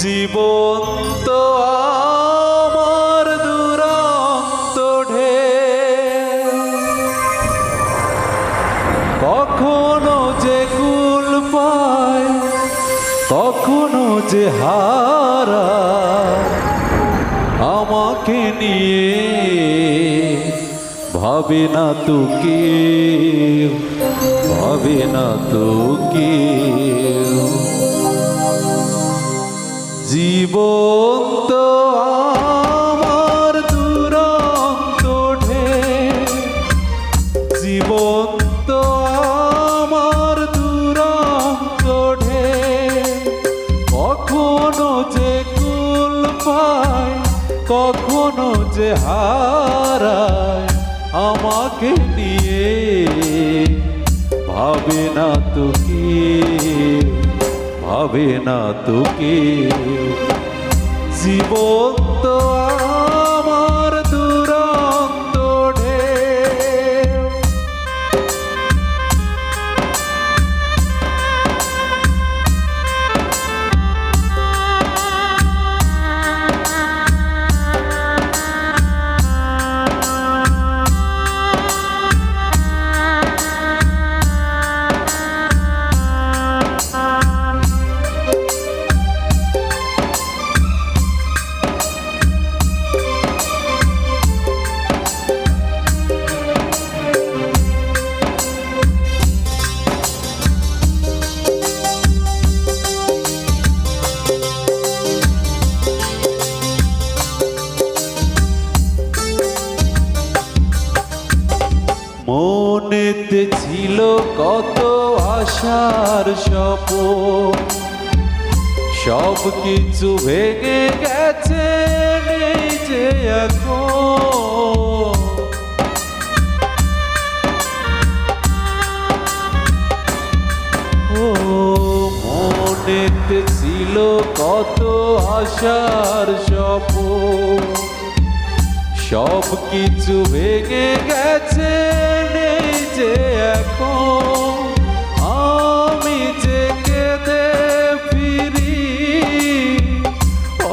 জীবন তো আমার দুরন্ত ঢেউ কখনো যে কুল পায় কখনো যে হারা আমাকে নিয়ে ভাবে না তো কে ভাবে না তো কে জীবন যে হারায় আমাকে নিয়ে ভাবে না তো কি, ভাবে না তো কে। জীবন তো আমার ছিল কত আশার স্বপন। সব কিছু ভেঙে গেছে যে এখন। ও, মনেতে ছিল কত আশার স্বপন। সব কিছু ভেঙে গেছে যে এখন আমি যে কেঁদে ফিরি,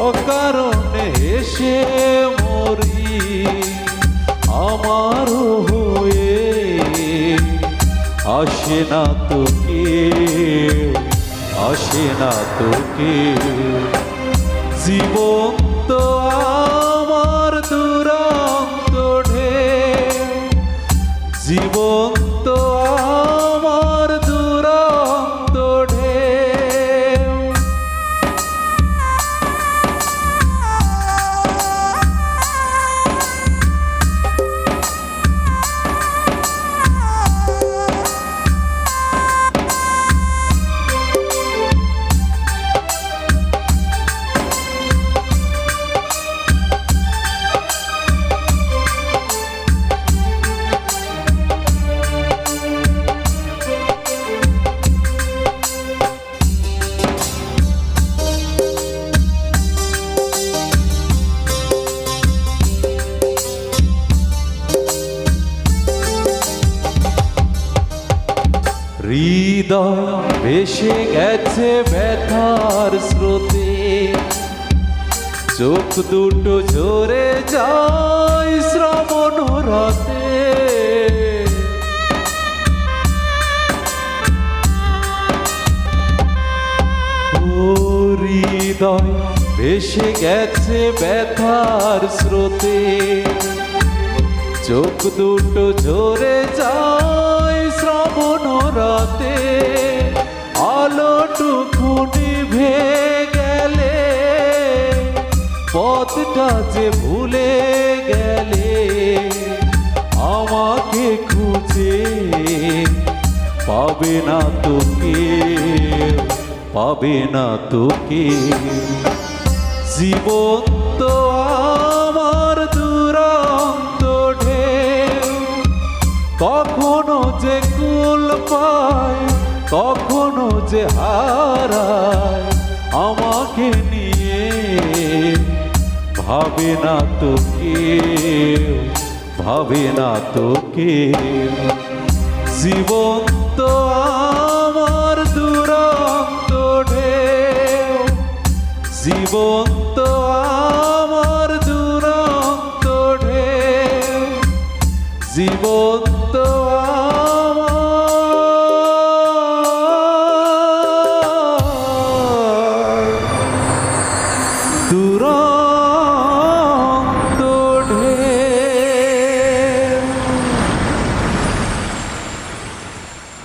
অকারণে এসে মরি, আমার হয়ে আসে না তো কেউ, আসে না তো কেউ। জীবন হৃদয় ভেসে গেছে ব্যথার স্রোতে। চোখ দুটো ঝরে যায় শ্রবণ রাতে। হৃদয় ভেসে গেছে ব্যথার স্রোতে। চোখ দুটো ঝরে যায় রাতে আলোটুকু নিভে গেলে, পথটা যে ভুলে গেলে আমাকে খুঁজে পাবে না তোকে, পাবে না তোকে। জীবন তো কখনো যে হারায় আমাকে নিয়ে ভাবে না তো কেউ, ভাবে না তো কেউ। জীবন তো আমার দুরন্ত ঢেউ। জীবন তো আমার দুরন্ত ঢেউ। জীবন